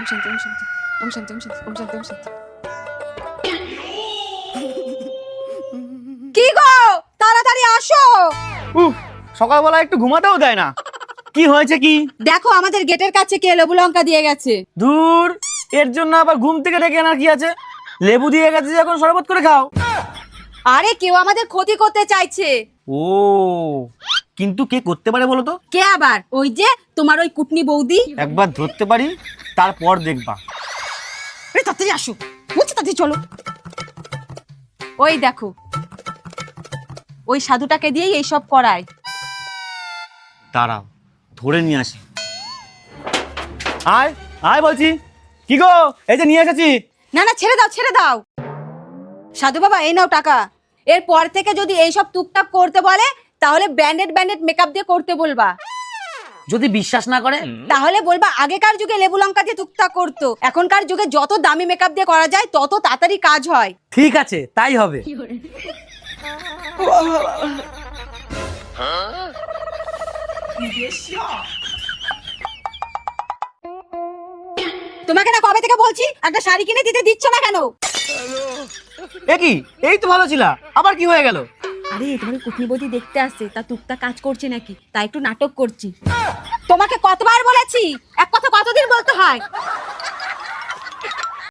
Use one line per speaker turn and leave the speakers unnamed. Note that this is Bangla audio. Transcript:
ওম শান্তি ওম শান্তি ওম শান্তি ওম শান্তি ওম শান্তি ওম শান্তি কি গো তাড়াতাড়ি আসো।
উফ সকালবেলা একটু ঘুমাতেও দেয় না। কি হয়েছে কি?
দেখো আমাদের গেটের কাছে কে লেবু লঙ্কা দিয়ে গেছে।
দূর এর জন্য আবার ঘুম থেকে ডেকে আনার কি আছে? লেবু দিয়ে গেছে যখন শরবত করে খাও।
আরে কেউ আমাদের ক্ষতি করতে চাইছে।
ও কিন্তু কে করতে পারে বলো তো
কে আবার? ওই যে তোমার ওই কুটনি বৌদি।
একবার ধরতে পারি তারপর দেখবা।
এই তাড়াতাড়ি আসো। বলছি তাড়াতাড়ি চলো। ওই দেখো ওই সাধুটাকে দিয়েই এইসব করায়।
দাঁড়াও ধরে নিয়ে আসি। আয় আয় বলছি। কি গো এই যে নিয়ে এসেছি।
না না ছেড়ে দাও ছেড়ে দাও। সাধু বাবা এই নাও টাকা। এরপর থেকে যদি এইসব টুকটাক করতে বলে তাহলে ব্র্যান্ডেড ব্যান্ডেড মেকআপ দিয়ে করতে বলবা।
যদি বিশ্বাস না করে?
তাহলে বলবা আগেকার যুগে লেবু লঙ্কা দিয়ে টুকটাক করতো। এখনকার যুগে যত দামি মেকআপ দিয়ে করা যায় তত তাড়াতাড়ি কাজ হয়।
ঠিক আছে তাই হবে।
তোমাকে না কবে থেকে বলছি একটা শাড়ি কিনে দিতে দিচ্ছ না কেন?
এ কি? এই তো ভালো ছিল। আবার কি হয়ে গেল?
আরে তোমার কুটনি বৌদি দেখতে আসছে, তা টুকটা কাজ করছে নাকি? তা একটু নাটক করছি। তোমাকে কতবার বলেছি? এক কথা কতদিন বলতে হয়?